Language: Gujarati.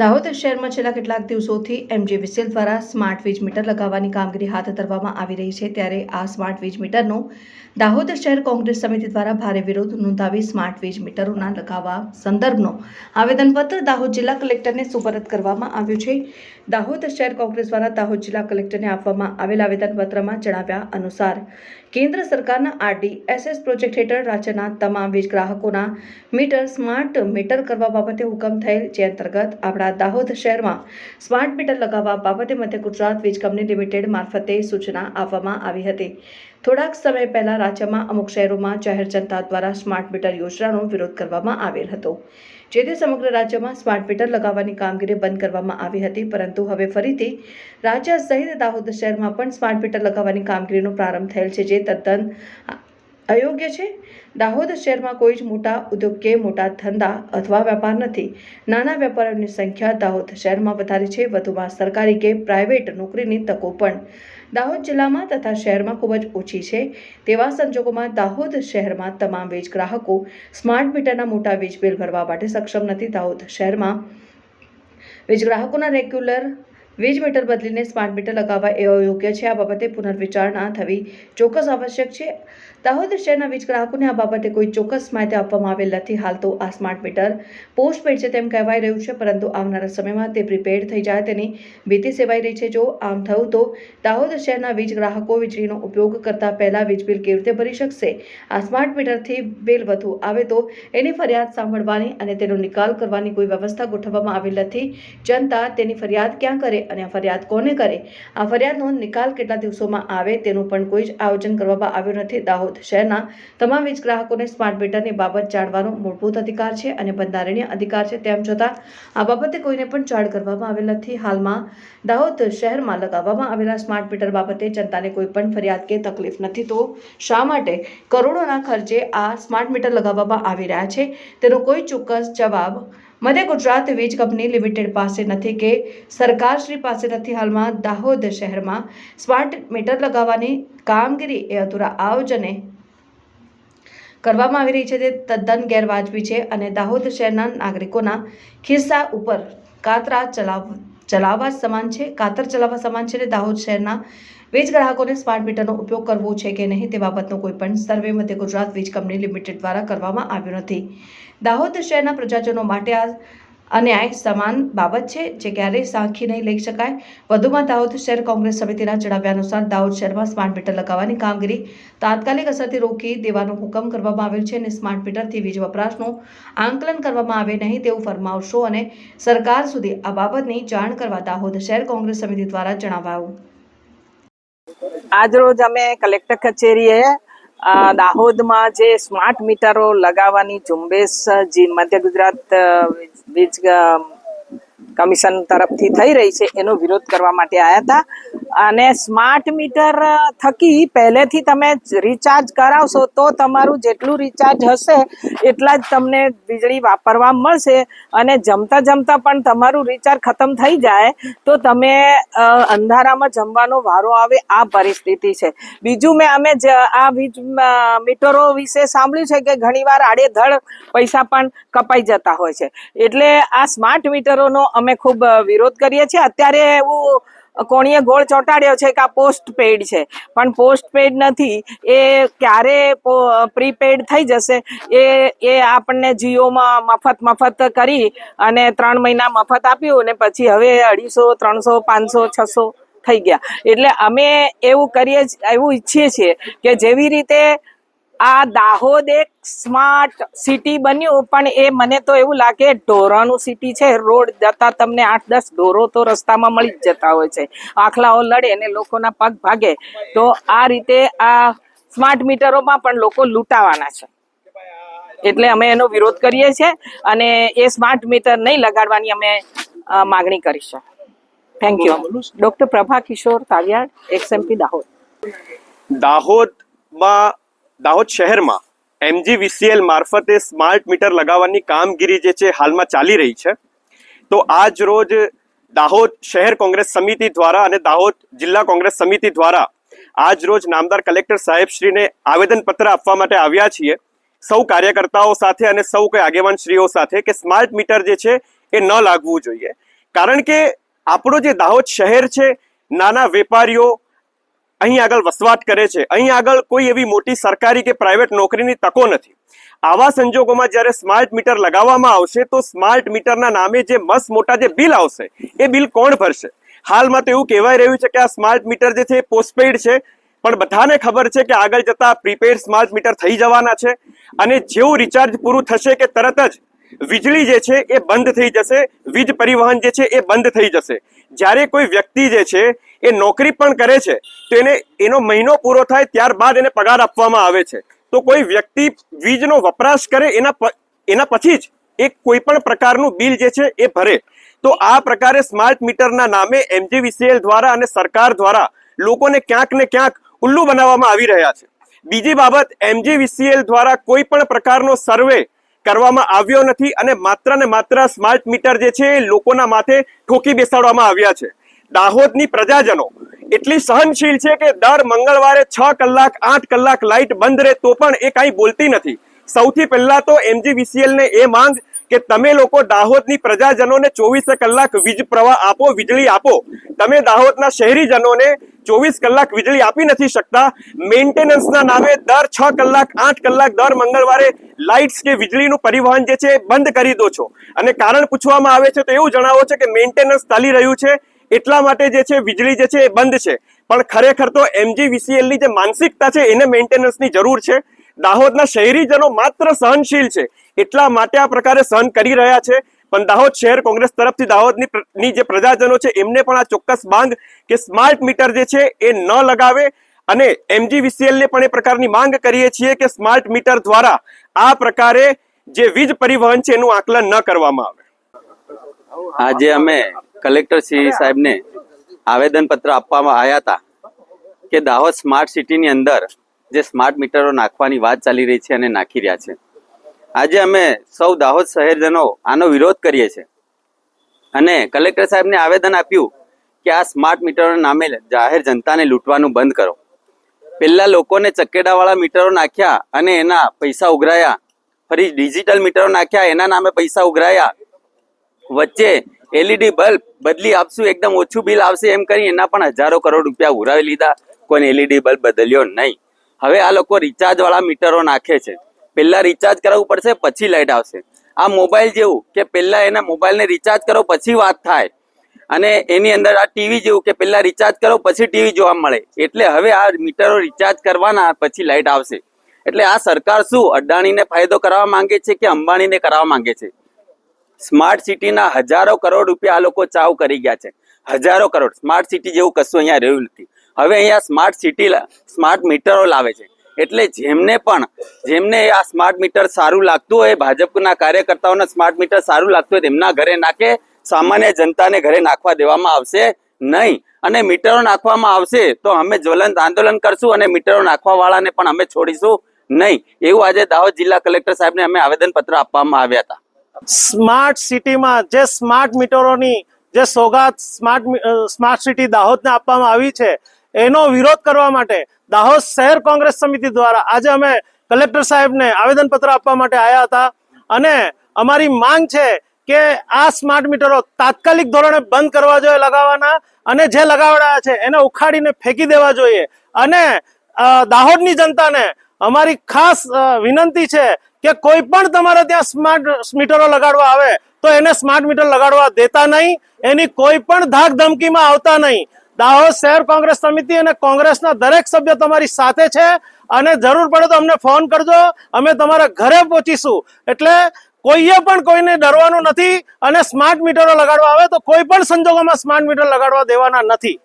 દાહોદ શહેરમાં છેલ્લા કેટલાક દિવસોથી એમજી વિસેલ દ્વારા સ્માર્ટ વીજ મીટર લગાવવાની કામગીરી હાથ ધરવામાં આવી રહી છે ત્યારે આ સ્માર્ટ વીજ મીટરનો દાહોદ શહેર કોંગ્રેસ સમિતિ દ્વારા ભારે વિરોધ નોંધાવી સ્માર્ટ વીજ મીટરોના લગાવવા સંદર્ભનો આવેદનપત્ર દાહોદ જિલ્લા કલેક્ટરને સુપરત કરવામાં આવ્યું છે. દાહોદ શહેર કોંગ્રેસ દ્વારા દાહોદ જિલ્લા કલેક્ટરને આપવામાં આવેલ આવેદનપત્રમાં જણાવ્યા અનુસાર કેન્દ્ર સરકારના આરડી એસએસ પ્રોજેક્ટ હેઠળ રાજ્યના તમામ વીજ ગ્રાહકોના મીટર સ્માર્ટ મીટર કરવા બાબતે હુકમ થયેલ, જે અંતર્ગત આપણા દાહોદ શહેરમાં સ્માર્ટ મીટર લગાવવા બાબતે મધ્ય ગુજરાત વીજ કંપની લિમિટેડ મારફતે સૂચના આપવામાં આવી હતી. થોડાક સમય પહેલા રાજ્યમાં અમુક શહેરોમાં જાહેર જનતા દ્વારા સ્માર્ટ મીટર યોજનાનો વિરોધ કરવામાં આવેલ હતો. જેથી સમગ્ર રાજ્યમાં સ્માર્ટ મીટર લગાવવાની કામગીરી બંધ કરવામાં આવી હતી, પરંતુ હવે ફરીથી રાજ્ય સહિત દાહોદ શહેરમાં પણ સ્માર્ટ મીટર લગાવવાની કામગીરીનો પ્રારંભ થયેલ છે, જે તદ્દન અયોગ્ય છે? દાહોદ શહેરમાં કોઈ જ મોટા ઉદ્યોગ કે મોટા ધંધા અથવા વેપાર નથી. નાના વેપારીઓની સંખ્યા દાહોદ શહેરમાં વધારે છે, વધુમાં સરકારી કે પ્રાઇવેટ નોકરીની તકો પણ. દાહોદ જિલ્લામાં તથા શહેરમાં ખૂબ જ ઓછી છે. તેવા સંજોગોમાં દાહોદ શહેરમાં તમામ વીજ ગ્રાહકો સ્માર્ટ મીટરના મોટા વીજ બિલ ભરવા માટે સક્ષમ નથી. દાહોદ શહેરમાં વીજ ગ્રાહકોના રેગ્યુલર વીજ મીટર બદલીને સ્માર્ટ મીટર લગાવવા એ યોગ્ય છે. આ બાબતે પુનર્વિચારણા થવી ચોક્કસ આવશ્યક છે. દાહોદ શહેરના વીજ ગ્રાહકોને આ બાબતે કોઈ ચોક્કસ માહિતી આપવામાં આવેલ નથી. હાલ તો આ સ્માર્ટ મીટર પોસ્ટ પેડ છે તેમ કહેવાય રહ્યું છે, પરંતુ આવનારા સમયમાં તે પ્રીપેડ થઈ જાય તેની ભીતિ સેવાઈ રહી છે. જો આમ થયું તો દાહોદ શહેરના વીજ ગ્રાહકો વીજળીનો ઉપયોગ કરતા પહેલા વીજ બિલ કેવી રીતે ભરી શકશે? આ સ્માર્ટ મીટરથી બિલ વધુ આવે તો એની ફરિયાદ સાંભળવાની અને તેનો નિકાલ કરવાની કોઈ વ્યવસ્થા ગોઠવવામાં આવેલ નથી. જનતા તેની ફરિયાદ ક્યાં કરે અને આ ફરિયાદ કોને કરે? આ ફરિયાદનો નિકાલ કેટલા દિવસોમાં આવે તેનું પણ કોઈ જ આયોજન કરવામાં આવ્યું નથી. દાહોદ શહેરના તમામ વીજ ગ્રાહકોને સ્માર્ટ મીટરની બાબત જાણવાનો મૂળભૂત અધિકાર છે અને બંધારણીય અધિકાર છે. તેમ છતાં, આ બાબતે કોઈને પણ જાણ કરવામાં આવેલ નથી. હાલમાં, દાહોદ શહેરમાં લગાવવામાં આવેલા સ્માર્ટ મીટર બાબતે જનતાને કોઈ પણ ફરિયાદ કે તકલીફ નથી. તો શા માટે કરોડોના ખર્ચે આ સ્માર્ટ મીટર લગાવવામાં આવી રહ્યા છે? તેનો કોઈ ચોક્કસ જવાબ મધ્ય ગુજરાત વીજ કંપની લિમિટેડ પાસે નથી કે સરકારશ્રી પાસે નથી હાલમાં દાહોદ શહેરમાં સ્માર્ટ મીટર લગાવવાની કામગીરી એ અધૂરા આયોજને કરવામાં આવી રહી છે. તે તદ્દન ગેરવાજબી છે અને દાહોદ શહેરના નાગરિકોના ખિસ્સા ઉપર કાતરા ચલાવ ચલાવવા સમાન છે, કાતર ચલાવવા સમાન છે અને દાહોદ શહેરના વીજ ગ્રાહકોને સ્માર્ટ મીટરનો ઉપયોગ કરવો છે કે નહીં તે બાબતનો કોઈ પણ સર્વે મધ્ય ગુજરાત વીજ કંપની લિમિટેડ દ્વારા કરવામાં આવ્યો નથી. દાહોદ શહેરના પ્રજાજનો માટે આ અન્યાય સમાન બાબત છે જે ક્યારેય સાંખી નહીં લઈ શકાય. વધુમાં દાહોદ શહેર કોંગ્રેસ સમિતિના જણાવ્યા અનુસાર દાહોદ શહેરમાં સ્માર્ટ મીટર લગાવવાની કામગીરી તાત્કાલિક અસરથી રોકી દેવાનો હુકમ કરવામાં આવેલ છે અને સ્માર્ટ મીટરથી વીજ વપરાશનું આંકલન કરવામાં આવે નહીં તેવું ફરમાવશો અને સરકાર સુધી આ બાબતની જાણ કરવા દાહોદ શહેર કોંગ્રેસ સમિતિ દ્વારા જણાવાયું. આજરોજ અમે કલેક્ટર કચેરીએ દાહોદમાં જે સ્માર્ટ મીટરો લગાવવાની ઝુંબેશ જે મધ્ય ગુજરાત વીજ કમિશન તરફથી થઈ રહી છે, એનો વિરોધ કરવા માટે આવ્યા હતા. અને સ્માર્ટ મીટર થકી પહેલેથી તમે રિચાર્જ કરાવશો તો તમારું જેટલું રિચાર્જ હશે, એટલા જ તમને વીજળી વાપરવા મળશે. અને જમતા જમતા પણ તમારું રિચાર્જ ખતમ થઈ જાય તો તમે અંધારામાં જમવાનો વારો આવે આ પરિસ્થિતિ છે. બીજું મેં અમે જ, આ વીજ મીટરો વિશે સાંભળ્યું છે કે ઘણીવાર આડેધડ પૈસા પણ કપાઈ જતા હોય છે. એટલે આ સ્માર્ટ મીટરોનો અમે ખૂબ વિરોધ કરીએ છીએ. અત્યારે એવું કોણીએ ગોળ ચોંટાડ્યો છે કે આ પોસ્ટ પેડ છે. પણ પોસ્ટ પેડ નથી. એ ક્યારે પ્રીપેડ થઈ જશે એ એ આપણને જીઓમાં મફત મફત કરી અને ત્રણ મહિના મફત આપ્યું અને પછી હવે અઢીસો, ત્રણસો, પાંચસો, છસો થઈ ગયા. એટલે અમે એવું કરીએ એવું ઈચ્છીએ છીએ કે જેવી રીતે આ દાહોદ એક સ્માર્ટ સિટી બન્યું પણ એ મને તો એવું લાગે ઢોરાનું સિટી છે. રોડ જતા તમને આઠ દસ ઢોરો તો રસ્તામાં મળી જ જતા હોય છે. આખલાઓ લડે અને લોકોના પગ ભાગે. તો આ રીતે આ સ્માર્ટ મીટરોમાં પણ લોકો લૂંટાવાના છે. એટલે અમે એનો વિરોધ કરીએ છીએ અને એ સ્માર્ટ મીટર નહીં લગાડવાની અમે માગણી કરીશું. Thank you doctor Prabha Kishor Taviyad ex MP Dahod. દાહોદમાં દાહોદ શહેરમાં એમજીવીસીએલ મારફતે સ્માર્ટ મીટર લગાવવાની કામગીરી જે છે હાલમાં ચાલી રહી છે. તો આજ રોજ દાહોદ શહેર કોંગ્રેસ સમિતિ દ્વારા અને દાહોદ જિલ્લા કોંગ્રેસ સમિતિ દ્વારા આજ રોજ નામદાર કલેક્ટર સાહેબશ્રીને આવેદનપત્ર આપવા માટે આવ્યા છીએ. સૌ કાર્યકર્તાઓ સાથે અને સૌ કોઈ આગેવાનશ્રીઓ સાથે કે સ્માર્ટ મીટર જે છે એ ન લાગવું જોઈએ. કારણ કે આપણો જે દાહોદ શહેર છે, નાના વેપારીઓ અહીં આગળ વસવાટ કરે છે. અહીં આગળ કોઈ એવી મોટી સરકારી કે પ્રાઇવેટ નોકરીની તકો નથી. આવા સંજોગોમાં જ્યારે સ્માર્ટ મીટર લગાવવામાં આવશે તો સ્માર્ટ મીટરના નામે જે મસ્ત મોટા જે બિલ આવશે, એ બિલ કોણ ભરશે? હાલમાં તો એવું કહેવાય રહ્યું છે કે આ સ્માર્ટ મીટર જે છે એ પોસ્ટપેડ છે, પણ બધાને ખબર છે કે આગળ જતા પ્રીપેડ સ્માર્ટ મીટર થઈ જવાના છે અને જેવું રિચાર્જ પૂરું થશે કે તરત જ વીજળી જે છે એ બંધ થઈ જશે, વીજ પરિવહન જે છે એ બંધ થઈ જશે. જ્યારે કોઈ વ્યક્તિ જે છે એ નોકરી પણ કરે છે, તો એને એનો મહિનો પૂરો થાય ત્યારબાદ એને પગાર આપવામાં આવે છે. તો કોઈ વ્યક્તિ વીજનો વપરાશ કરે એના એના પછી જ એ કોઈ પણ પ્રકારનું બિલ જે છે એ ભરે. તો આ પ્રકારે સ્માર્ટ મીટરના નામે એમજીવીસીએલ દ્વારા અને સરકાર દ્વારા લોકોને ક્યાંક ને ક્યાંક ઉલ્લુ બનાવવામાં આવી રહ્યા છે. બીજી બાબત, એમજીવીસીએલ દ્વારા કોઈ પણ પ્રકારનો સર્વે કરવામાં આવ્યો નથી અને માત્ર ને માત્ર સ્માર્ટ મીટર જે છે લોકોના માથે ઠોકી બેસાડવામાં આવ્યા છે. દાહોદની પ્રજાજનો એટલી સહનશીલ છે કે દર મંગળવારે છ કલાક, આઠ કલાક લાઇટ બંધ રહે તો પણ એ કાંઈ બોલતી નથી. સૌથી પહેલા તો એમજીવીસીએલ ને એ માંગ કે તમે લોકો દાહોદની પ્રજાજનોને ચોવીસે કલાક વીજ પ્રવાહ આપો, વીજળી આપો. તમે દાહોદના શહેરીજનોને ચોવીસ કલાક વીજળી આપી નથી શકતા. મેન્ટેનન્સના નામે દર છ કલાક, આઠ કલાક દર મંગળવારે લાઇટ્સ કે વીજળીનું પરિવહન જે છે બંધ કરી દો છો. અને કારણ પૂછવામાં આવે છે તો એવું જણાવો છે કે મેન્ટેનન્સ ચાલી રહ્યું છે. એટલા માટે જે છે વીજળી જે છે એ બંધ છે. પણ ખરેખર તો એમજીવીસીએલની જે માનસિકતા છે એને મેન્ટેનન્સની જરૂર છે. દાહોદના શહેરીજનો માત્ર સહનશીલ છે. એટલા માટે આ પ્રકારે સહન કરી રહ્યા છે. પણ દાહોદ શહેર કોંગ્રેસ તરફથી દાહોદની જે પ્રજાજનો છે, એમને પણ આ ચોક્કસ માંગ કે સ્માર્ટ મીટર જે છે, એ ન લગાવે. અને એમજીવીસીએલને પણ એ પ્રકારની માંગ કરીએ છીએ કે સ્માર્ટ મીટર દ્વારા આ પ્રકારે જે વીજ પરિવહન છે, એનું આકલન ન કરવામાં આવે. આજે અમે કલેક્ટર શ્રી સાહેબને આવેદનપત્ર આપવામાં આવ્યા હતા કે દાહોદ સ્માર્ટ સિટીની અંદર જે સ્માર્ટ મીટરો નાખવાની વાત ચાલી રહી છે અને નાખી રહ્યા છે. આજે અમે સૌ દાહોદ શહેરજનો આનો વિરોધ કરીએ છીએ. અને કલેક્ટર સાહેબને આવેદન આપ્યું કે આ સ્માર્ટ મીટરોના નામે જાહેર જનતાને લૂંટવાનું બંધ કરો. પહેલાં લોકોને ચકેડાવાળા મીટરો નાખ્યા અને એના પૈસા ઉઘરાયા. ફરી ડિજિટલ મીટરો નાખ્યા, એના નામે પૈસા ઉઘરાયા. વચ્ચે એલઈડી બલ્બ બદલી આપશું, એકદમ ઓછું બિલ આવશે એમ કરી એના પણ હજારો કરોડ રૂપિયા ઉઘરાવી લીધા. કોઈને એલઈડી બલ્બ બદલ્યો નહીં. હવે આ લોકો રિચાર્જવાળા મીટરો નાખે છે. પહેલા રિચાર્જ કરાવવું પડશે, પછી લાઇટ આવશે. આ મોબાઈલ જેવું કે પહેલા એના મોબાઈલને રિચાર્જ કરો, પછી વાત થાય. અને એની અંદર આ ટીવી જેવું કે પહેલા રિચાર્જ કરો, પછી ટીવી જોવા મળે. એટલે હવે આ મીટરો રિચાર્જ કરવાના, પછી લાઇટ આવશે. એટલે આ સરકાર શું અડાણીને ફાયદો કરાવવા માંગે છે કે અંબાણીને કરાવવા માંગે છે? સ્માર્ટ સિટીના હજારો કરોડ રૂપિયા આ લોકો ચાવ કરી ગયા છે. હજારો કરોડ. સ્માર્ટ સિટી જેવું કશું અહીંયા રહ્યું નથી. હવે અહીંયા સ્માર્ટ સિટી સ્માર્ટ મીટરો લાવે છે. એટલે જેમને પણ, જેમને આ સ્માર્ટ મીટર સારું લાગતું હોય, ભાજપના કાર્યકર્તાઓને સ્માર્ટ મીટર સારું લાગતું હોય, તેમના ઘરે નાખે, સામાન્ય જનતાને ઘરે નાખવા દેવામાં આવશે નહીં. અને મીટરો નાખવામાં આવશે તો અમે જ્વલંત આંદોલન કરશું અને મીટરો નાખવા વાળાને પણ અમે છોડીશું નહીં. એવું આજે દાહોદ જિલ્લા કલેક્ટર સાહેબને અમે આવેદન પત્ર આપવામાં આવ્યા હતા. સ્માર્ટ સિટીમાં જે સ્માર્ટ મીટરોની, જે સોગાત સ્માર્ટ સ્માર્ટ સિટી દાહોદને આપવામાં આવી છે એનો વિરોધ કરવા માટે દાહોદ શહેર કોંગ્રેસ સમિતિ દ્વારા આજે અમે કલેક્ટર સાહેબને આવેદનપત્ર આપવા માટે આવ્યા હતા. અને અમારી માંગ છે કે આ સ્માર્ટ મીટરો તાત્કાલિક ધોરણે બંધ કરવા જોઈએ લગાવવાના અને જે લગાવડાયા છે એને ઉખાડીને ફેંકી દેવા જોઈએ. અને દાહોદની જનતાને અમારી ખાસ વિનંતી છે કે કોઈ પણ તમારે ત્યાં સ્માર્ટ મીટરો લગાડવા આવે તો એને સ્માર્ટ મીટર લગાડવા દેતા નહીં. એની કોઈ પણ ધાક ધમકીમાં આવતા નહીં. દાહોદ શહેર કોંગ્રેસ સમિતિ અને કોંગ્રેસના દરેક સભ્ય તમારી સાથે છે અને જરૂર પડે તો અમને ફોન કરજો. અમે તમારા ઘરે પહોંચીશું. એટલે કોઈએ પણ કોઈને ડરવાનું નથી અને સ્માર્ટ મીટરો લગાડવા આવે તો કોઈ પણ સંજોગોમાં સ્માર્ટ મીટર લગાડવા દેવાના નથી.